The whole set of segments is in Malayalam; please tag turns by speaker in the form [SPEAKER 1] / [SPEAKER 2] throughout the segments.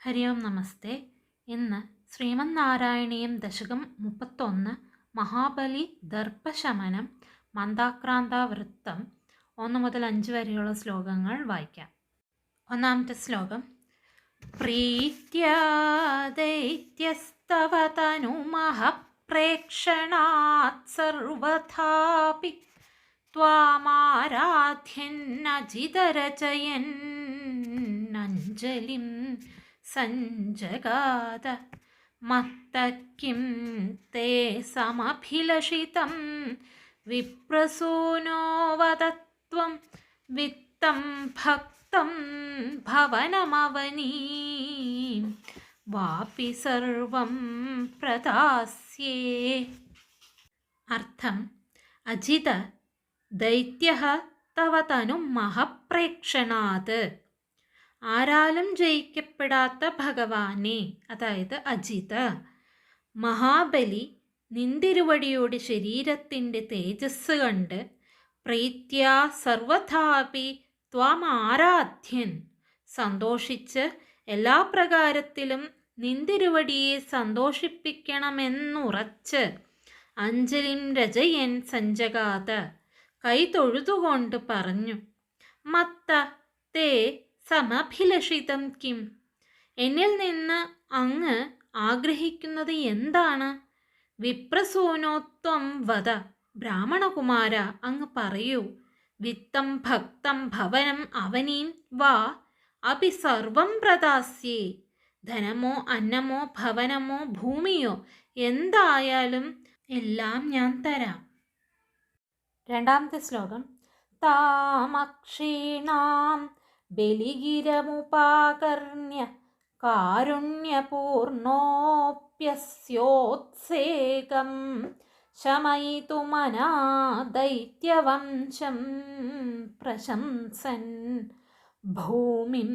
[SPEAKER 1] ഹരി ഓം നമസ്തേ. ഇന്ന് ശ്രീമന്നാരായണീയം ദശകം മുപ്പത്തൊന്ന് മഹാബലി ദർപ്പശമനം മന്ദാക്രാന്ത വൃത്തം ഒന്ന് മുതൽ അഞ്ച് വരെയുള്ള ശ്ലോകങ്ങൾ വായിക്കാം. ഒന്നാമത്തെ ശ്ലോകം. പ്രീത്യാ ദൈത്യസ്തവ തനുമഹ പ്രേക്ഷണാത് സർവഥാപി അഞ്ജലിം സഞ്ജകാത മത്തക്കിം തേ സമഭിലഷിതം. വിപ്രസൂനോ വതത്വം വിത്തം ഭക്തം ഭവനമവനീ. വാപി സർവം പ്രദാസ്യേ. അർത്ഥം. അജിത ദൈത്യ തവ തനു മഹപ്രേക്ഷണാത് ആരാലും ജയിക്കപ്പെടാത്ത ഭഗവാനെ അതായത് അജിത. മഹാബലി നിന്തിരുവടിയുടെ ശരീരത്തിന്റെ തേജസ് കണ്ട് പ്രീത്യ സർവഥാപി ത്വാം ആരാധ്യൻ. സന്തോഷിച്ച് എല്ലാ പ്രകാരത്തിലും നിന്തിരുവടിയെ സന്തോഷിപ്പിക്കണമെന്നുറച്ച് അഞ്ജലിം രജയൻ സഞ്ചകാത കൈ തൊഴുതുകൊണ്ട് പറഞ്ഞു മത്ത തേ സമഭിലഷിതം കിം? എന്നിൽ നിന്ന് അങ്ങ് ആഗ്രഹിക്കുന്നത് എന്താണ്? വിപ്രസൂനോത്വം വധ. ബ്രാഹ്മണകുമാര അങ്ങ് പറയൂ. വിത്തം ഭക്തം ഭവനം അവനീം വാ. അപി സർവം പ്രദാസ്യേ. ധനമോ അന്നമോ ഭവനമോ ഭൂമിയോ എന്തായാലും എല്ലാം ഞാൻ തരാം. രണ്ടാമത്തെ ശ്ലോകം. താമക്ഷീണാം ബലിഗിരമുപാകർണ്യ കാരുണ്യപൂർണോപ്യസ്യോത്സേകം ശമയിതുമനാ ദൈത്യവംശം പ്രശംസൻ. ഭൂമിം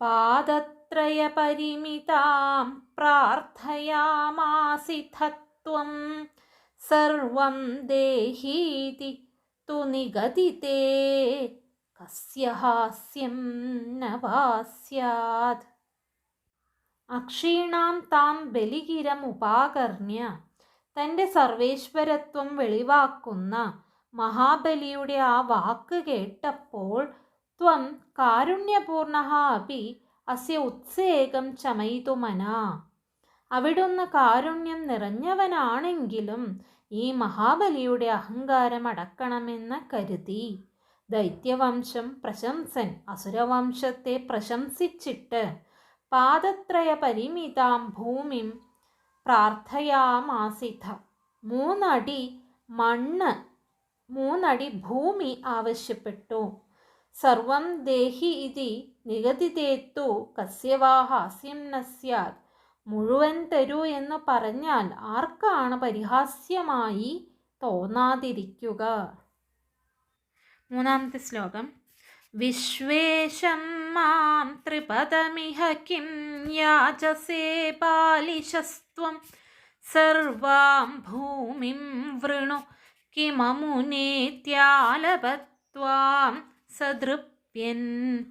[SPEAKER 1] പാദത്രയപരിമിതാം പ്രാർത്ഥയാമാസിധത്വം സർവം ദേഹീതി തു നിഗതിതേ കസ്യ ഹാസ്യം ന വാസ്യാത്. അക്ഷീണാം താം ബലികിരമുപാകർണ്യ. തന്റെ സർവേശ്വരത്വം വെളിവാക്കുന്ന മഹാബലിയുടെ ആ വാക്ക് കേട്ടപ്പോൾ ത്വം കാരുണ്യപൂർണ അപി അസ്യ ഉത്സേകം ചമയിതുമന അവിടുന്ന് കാരുണ്യം നിറഞ്ഞവനാണെങ്കിലും ഈ മഹാബലിയുടെ അഹങ്കാരം അടക്കണമെന്ന് കരുതി. ദൈത്യവംശം പ്രശംസൻ. അസുരവംശത്തെ പ്രശംസിച്ചിട്ട് പാദത്രയ പരിമിതാം ഭൂമിം പ്രാർത്ഥയാമാസിത മൂന്നടി മണ്ണ് മൂന്നടി ഭൂമി ആവശ്യപ്പെട്ടു. സർവം ദേഹി ഇതി നിഗതിതേത്തു. കസ്യവാ ഹാസ്യം ന സ്യാത്. മുഴുവൻ തരൂ എന്ന് പറഞ്ഞാൽ ആർക്കാണ് പരിഹാസ്യമായി തോന്നാതിരിക്കുക? മൂന്നാമത്തെ ശ്ലോകം. വിശ്വേശം മാം ത്രിപദമിഹ കിം യാചസേ പാലിശസ്ത്വം. സർവാം ഭൂമിം വൃണു കിമമുനേത്യാലപത്വാം സദൃപ്യൻ.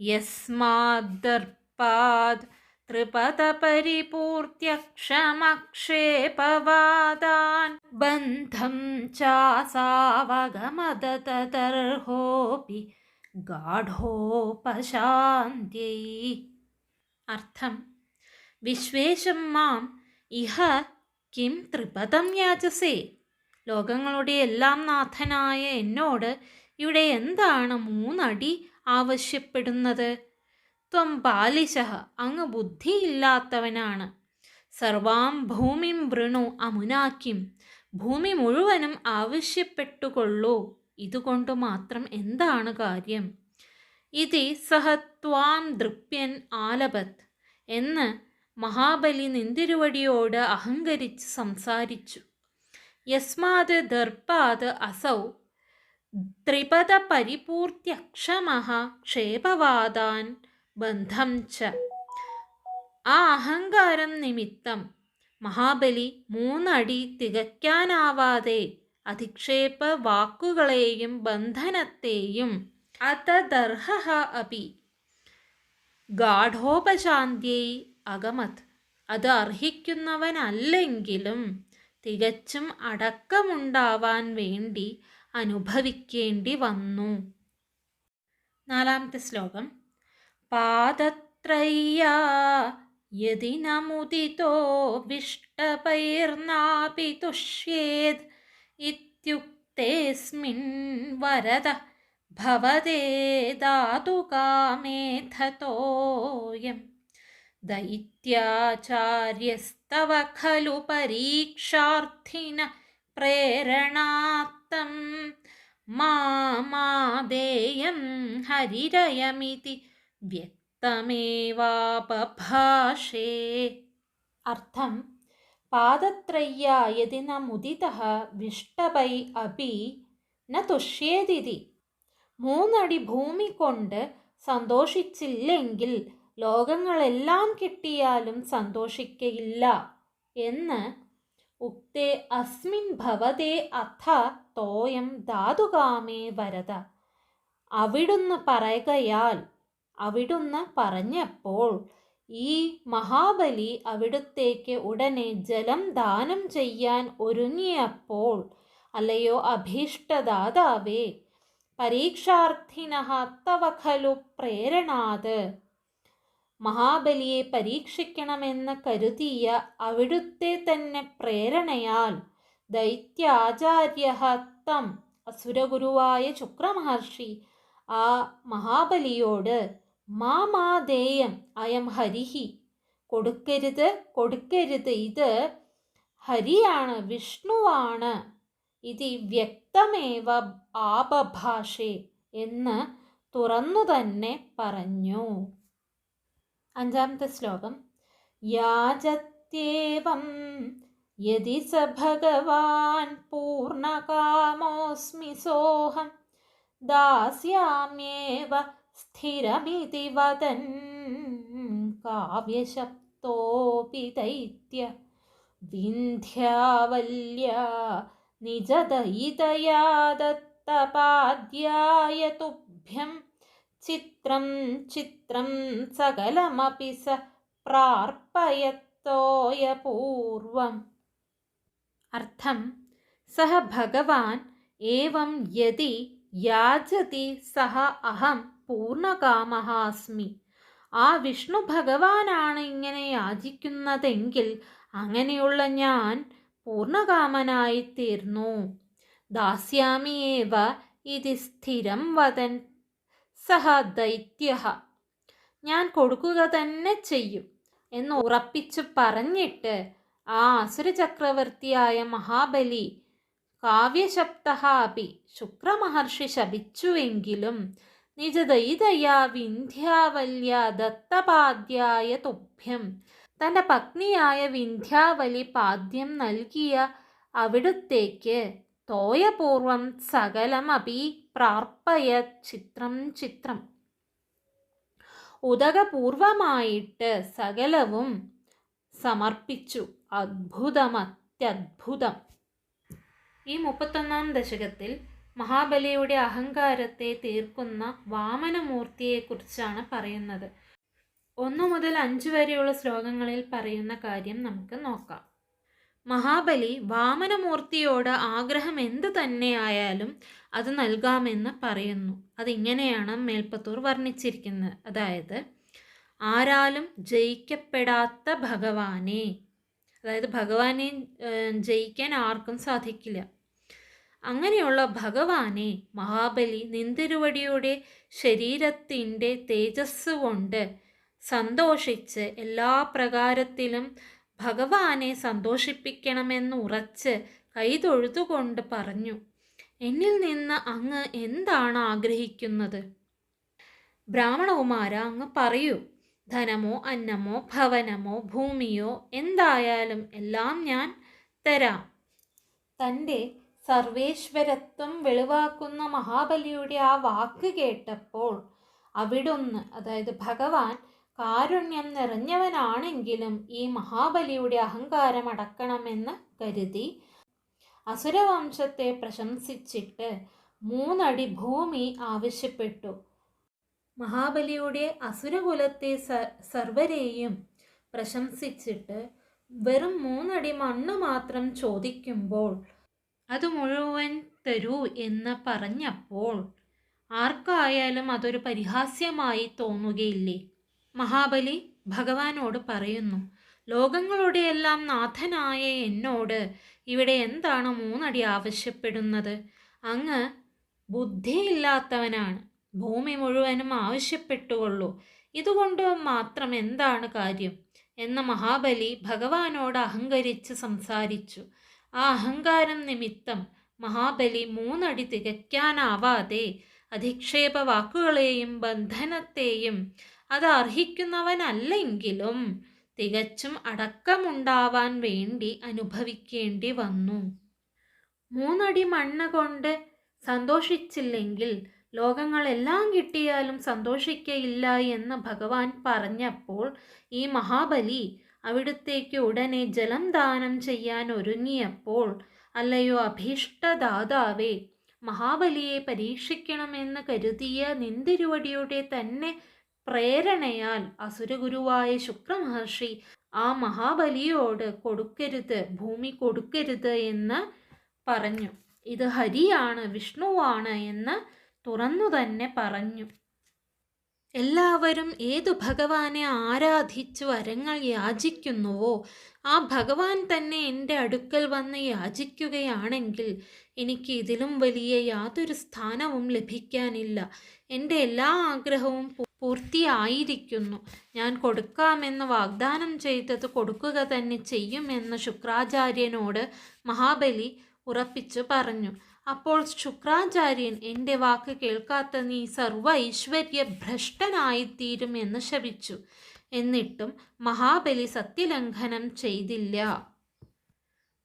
[SPEAKER 1] യസ്മാദർപ്പാദ് ത്രിപദപരിപൂർത്യക്ഷമക്ഷേപവാദാൻ ബന്ധം ചാസാവഗമദതർഹോപി ഗാഢോപശാന്തി അർത്ഥം വിശ്വേശം മാം ഇഹ കിം ത്രിപദം യാചസേ. ലോകങ്ങളുടെ എല്ലാം നാഥനായ എന്നോട് ഇവിടെ എന്താണ് മൂന്നടി ആവശ്യപ്പെടുന്നത്? ത്വം ബാലിശ അങ്ങ് ബുദ്ധിയില്ലാത്തവനാണ്. സർവാം ഭൂമിം വൃണു അമുനാക്കിം. ഭൂമി മുഴുവനും ആവശ്യപ്പെട്ടുകൊള്ളൂ. ഇതുകൊണ്ട് മാത്രം എന്താണ് കാര്യം? ഇതി സഹ ത്വാം ദൃപ്യൻ ആലപത്. എന്ന് മഹാബലി നിന്തിരുവടിയോട് അഹങ്കരിച്ച് സംസാരിച്ചു. യസ്മാത് ദർപ്പാത് അസൗ. ത്രിപദ പരിപൂർത്യക്ഷമഃ ക്ഷേപവാദാൻ ബന്ധം ച. ആ അഹങ്കാരം നിമിത്തം മഹാബലി മൂന്നടി തികയ്ക്കാനാവാതെ അധിക്ഷേപ വാക്കുകളെയും ബന്ധനത്തെയും അതദർഹ അപി. ഗാഠോപശാന്തിയെ അകമത് അത് അർഹിക്കുന്നവനല്ലെങ്കിലും തികച്ചും അടക്കമുണ്ടാവാൻ വേണ്ടി അനുഭവിക്കേണ്ടി വന്നു. നാലാമത്തെ ശ്ലോകം. പാദത്രയ്യാ. യതി നമുദിതോ വിഷ്ടപൈർനാപി തുഷ്യേത് ഇത്യുക്തേസ്മിൻ വരദ ഭവതേ ധാതുകാമേധതോയം ദൈത്യാചാര്യസ്തവ ഖലു പരീക്ഷാർത്ഥിന പ്രേരണാത്തം മാമാദേയം ഹരിരയമിതി വ്യക്തമേവാപഭാഷേ. അർത്ഥം പാദത്രയ്യ യതി ന മുദിത വിഷ്ടപൈ അപി ന തുഷ്യേതിരി മൂന്നടി ഭൂമി കൊണ്ട് സന്തോഷിച്ചില്ലെങ്കിൽ ലോകങ്ങളെല്ലാം കിട്ടിയാലും സന്തോഷിക്കയില്ല എന്ന് ഉക്തേ അസ്മിൻ ഭവതേ അഥ തോയം ധാതുകാമേ വരത. അവിടുന്ന് പറയുകയാൽ അവിടുന്ന് പറഞ്ഞപ്പോൾ ഈ മഹാബലി അവിടുത്തേക്ക് ഉടനെ ജലം ദാനം ചെയ്യാൻ ഒരുങ്ങിയപ്പോൾ അല്ലയോ അഭീഷ്ടദാതാവേ പരീക്ഷാർത്ഥിന തവ ഖലു പ്രേരണാത്. മഹാബലിയെ പരീക്ഷിക്കണമെന്ന് കരുതിയ അവിടുത്തെ തന്നെ പ്രേരണയാൽ ദൈത്യാചാര്യ തം അസുരഗുരുവായ ശുക്രമഹർഷി ആ മഹാബലിയോട് മാമാദേയം അയം ഹരിഹി. കൊടുക്കരുത് കൊടുക്കരുത്. ഇത് ഹരിയാണ് വിഷ്ണുവാണ്. ഇത് വ്യക്തമേവ ആപഭാഷേ എന്ന് തുറന്നു തന്നെ പറഞ്ഞു. അഞ്ചാമത്തെ ശ്ലോകം. യാജത്യേവം യതി സ ഭഗവാൻ പൂർണകാമോസ്മി സോഹം ദാസ്യാമ്യേവ സ്ഥിരമിതി വദൻ കാവ്യശബ്ദോപി ദൈത്യ വിന്ധ്യാവല്യ നിജദയിതയാ ദത്തപാദ്യായ തുഭ്യം ചിത്രം ചിത്രം സകലമപി സ പ്രാർപ്പയത്തോയപൂർവം അർത്ഥം സഹ ഭഗവാൻ ഏവം യതി യാചതി സഹ അഹം. പൂർണകാമഃ അസ്മി ആ വിഷ്ണു ഭഗവാനാണ് ഇങ്ങനെ യാചിക്കുന്നതെങ്കിൽ അങ്ങനെയുള്ള ഞാൻ പൂർണകാമനായി തീർന്നു ദാസ്യാമിയേവ ഇത് സ്ഥിരം വതൻ സഹ ദൈത്യ ഞാൻ കൊടുക്കുക തന്നെ ചെയ്യും എന്ന് ഉറപ്പിച്ചു പറഞ്ഞിട്ട് ആ അസുരചക്രവർത്തിയായ മഹാബലി കാവ്യശബ്ദ അപി ശുക്രമഹർഷി ശപിച്ചുവെങ്കിലും നിജദൈതയാ വിന്ധ്യാവല്യ ദത്തപാദ്യായ തുഭ്യം തന്റെ പത്നിയായ വിന്ധ്യാവലി പാദ്യം നൽകിയ അവിടുത്തേക്ക് തോയപൂർവം സകലമപി പ്രാർപ്പയ ചിത്രം ചിത്രം. ഉദകപൂർവമായിട്ട് സകലവും സമർപ്പിച്ചു. അത്ഭുതമത്യത്ഭുതം. ഈ മുപ്പത്തൊന്നാം ദശകത്തിൽ മഹാബലിയുടെ അഹങ്കാരത്തെ തീർക്കുന്ന വാമനമൂർത്തിയെക്കുറിച്ചാണ് പറയുന്നത്. ഒന്നു മുതൽ അഞ്ച് വരെയുള്ള ശ്ലോകങ്ങളിൽ പറയുന്ന കാര്യം നമുക്ക് നോക്കാം. മഹാബലി വാമനമൂർത്തിയോട് ആഗ്രഹം എന്ത് തന്നെയായാലും അത് നൽകാമെന്ന് പറയുന്നു. അതിങ്ങനെയാണ് മേൽപ്പത്തൂർ വർണിച്ചിരിക്കുന്നത്. അതായത് ആരാലും ജയിക്കപ്പെടാത്ത ഭഗവാനെ. അതായത് ഭഗവാനെ ജയിക്കാൻ ആർക്കും സാധിക്കില്ല. അങ്ങനെയുള്ള ഭഗവാനെ മഹാബലി നിന്തിരുവടിയുടെ ശരീരത്തിന്റെ തേജസ് കൊണ്ട് സന്തോഷിച്ച് എല്ലാ പ്രകാരത്തിലും ഭഗവാനെ സന്തോഷിപ്പിക്കണമെന്ന് ഉറച്ച് കൈതൊഴുതുകൊണ്ട് പറഞ്ഞു എന്നിൽ നിന്ന് അങ്ങ് എന്താണ് ആഗ്രഹിക്കുന്നത്? ബ്രാഹ്മണകുമാര അങ്ങ് പറയൂ ധനമോ അന്നമോ ഭവനമോ ഭൂമിയോ എന്തായാലും എല്ലാം ഞാൻ തരാം. തന്റെ സർവേശ്വരത്വം വെളിവാക്കുന്ന മഹാബലിയുടെ ആ വാക്ക് കേട്ടപ്പോൾ അവിടൊന്ന് അതായത് ഭഗവാൻ കാരുണ്യം നിറഞ്ഞവനാണെങ്കിലും ഈ മഹാബലിയുടെ അഹങ്കാരം അടക്കണമെന്ന് കരുതി അസുരവംശത്തെ പ്രശംസിച്ചിട്ട് മൂന്നടി ഭൂമി ആവശ്യപ്പെട്ടു. മഹാബലിയുടെ അസുരകുലത്തെ സ സർവരെയും പ്രശംസിച്ചിട്ട് വെറും മൂന്നടി മണ്ണ് മാത്രം ചോദിക്കുമ്പോൾ അത് മുഴുവൻ തരൂ എന്ന് പറഞ്ഞപ്പോൾ ആർക്കായാലും അതൊരു പരിഹാസ്യമായി തോന്നുകയില്ലേ? മഹാബലി ഭഗവാനോട് പറയുന്നു ലോകങ്ങളുടെയെല്ലാം നാഥനായ എന്നോട് ഇവിടെ എന്താണ് മൂന്നടി ആവശ്യപ്പെടുന്നത്? അങ്ങ് ബുദ്ധിയില്ലാത്തവനാണ് ഭൂമി മുഴുവനും ആവശ്യപ്പെട്ടുകൊള്ളൂ. ഇതുകൊണ്ട് മാത്രം എന്താണ് കാര്യം? എന്ന മഹാബലി ഭഗവാനോട് അഹങ്കരിച്ച് സംസാരിച്ചു. ആ അഹങ്കാരം നിമിത്തം മഹാബലി മൂന്നടി തികയ്ക്കാനാവാതെ അധിക്ഷേപ വാക്കുകളെയും ബന്ധനത്തെയും അത് അർഹിക്കുന്നവനല്ലെങ്കിലും തികച്ചും അടക്കമുണ്ടാവാൻ വേണ്ടി അനുഭവിക്കേണ്ടി വന്നു. മൂന്നടി മണ്ണ് കൊണ്ട് സന്തോഷിച്ചില്ലെങ്കിൽ ലോകങ്ങളെല്ലാം കിട്ടിയാലും സന്തോഷിക്കയില്ല എന്ന് ഭഗവാൻ പറഞ്ഞപ്പോൾ ഈ മഹാബലി അവിടുത്തേക്ക് ഉടനെ ജലം ദാനം ചെയ്യാൻ ഒരുങ്ങിയപ്പോൾ അല്ലയോ അഭീഷ്ടദാതാവേ മഹാബലിയെ പരീക്ഷിക്കണമെന്ന് കരുതിയ നിന്തിരുവടിയുടെ തന്നെ പ്രേരണയാൽ അസുരഗുരുവായ ശുക്രമഹർഷി ആ മഹാബലിയോട് കൊടുക്കരുത് ഭൂമി കൊടുക്കരുത് എന്ന് പറഞ്ഞു. ഇത് ഹരിയാണ് വിഷ്ണുവാണ് എന്ന് തുറന്നു തന്നെ പറഞ്ഞു. എല്ലാവരും ഏതു ഭഗവാനെ ആരാധിച്ചു വരങ്ങൾ യാചിക്കുന്നുവോ ആ ഭഗവാൻ തന്നെ എന്റെ അടുക്കൽ വന്ന് യാചിക്കുകയാണെങ്കിൽ എനിക്ക് ഇതിലും വലിയ യാതൊരു സ്ഥാനവും ലഭിക്കാനില്ല. എന്റെ എല്ലാ ആഗ്രഹവും പൂർത്തിയായിരിക്കുന്നു. ഞാൻ കൊടുക്കാമെന്ന് വാഗ്ദാനം ചെയ്തത് കൊടുക്കുക തന്നെ ചെയ്യുമെന്ന് ശുക്രാചാര്യനോട് മഹാബലി ഉറപ്പിച്ചു പറഞ്ഞു. അപ്പോൾ ശുക്രാചാര്യൻ എന്റെ വാക്ക് കേൾക്കാത്ത നീ സർവ ഐശ്വര്യ ഭ്രഷ്ടനായിത്തീരും എന്ന് ശപിച്ചു. എന്നിട്ടും മഹാബലി സത്യലംഘനം ചെയ്തില്ല.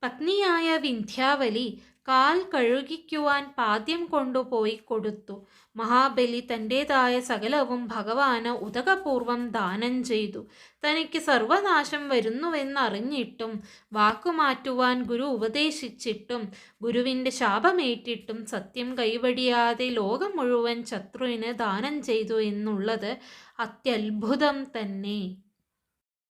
[SPEAKER 1] പത്നിയായ വിന്ധ്യാവലി കാൽ കഴുകിക്കുവാൻ പാദ്യം കൊണ്ടുപോയി കൊടുത്തു. മഹാബലി തന്റെതായ സകലവും ഭഗവാന് ഉദകപൂർവം ദാനം ചെയ്തു. തനിക്ക് സർവനാശം വരുന്നുവെന്നറിഞ്ഞിട്ടും വാക്കുമാറ്റുവാൻ ഗുരു ഉപദേശിച്ചിട്ടും ഗുരുവിന്റെ ശാപമേറ്റിട്ടും സത്യം കൈവടിയാതെ ലോകം മുഴുവൻ ശത്രുവിന് ദാനം ചെയ്തു എന്നുള്ളത് അത്യത്ഭുതം തന്നെ.